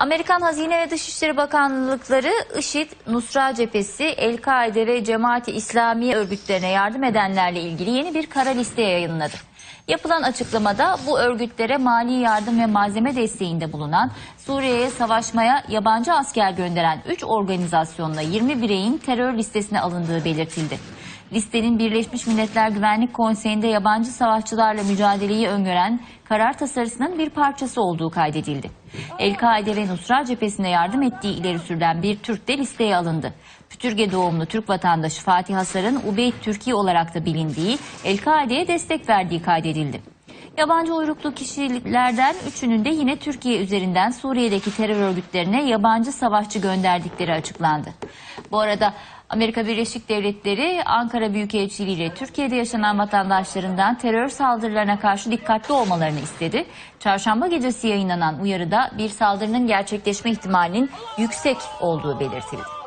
Amerikan Hazine ve Dışişleri Bakanlıkları IŞİD, Nusra Cephesi, El-Kaide ve Cemaati İslamiye örgütlerine yardım edenlerle ilgili yeni bir kara liste yayınladı. Yapılan açıklamada bu örgütlere mali yardım ve malzeme desteğinde bulunan, Suriye'ye savaşmaya yabancı asker gönderen 3 organizasyonla 20 bireyin terör listesine alındığı belirtildi. Listenin Birleşmiş Milletler Güvenlik Konseyi'nde yabancı savaşçılarla mücadeleyi öngören karar tasarısının bir parçası olduğu kaydedildi. El-Kaide ve Nusra cephesine yardım ettiği ileri sürülen bir Türk de listeye alındı. Pütürge doğumlu Türk vatandaşı Fatih Hasar'ın Ubeyd Türkiye olarak da bilindiği El-Kaide'ye destek verdiği kaydedildi. Yabancı uyruklu kişilerden üçünün de yine Türkiye üzerinden Suriye'deki terör örgütlerine yabancı savaşçı gönderdikleri açıklandı. Bu arada Amerika Birleşik Devletleri Ankara Büyükelçiliği ile Türkiye'de yaşanan vatandaşlarından terör saldırılarına karşı dikkatli olmalarını istedi. Çarşamba gecesi yayınlanan uyarıda bir saldırının gerçekleşme ihtimalinin yüksek olduğu belirtildi.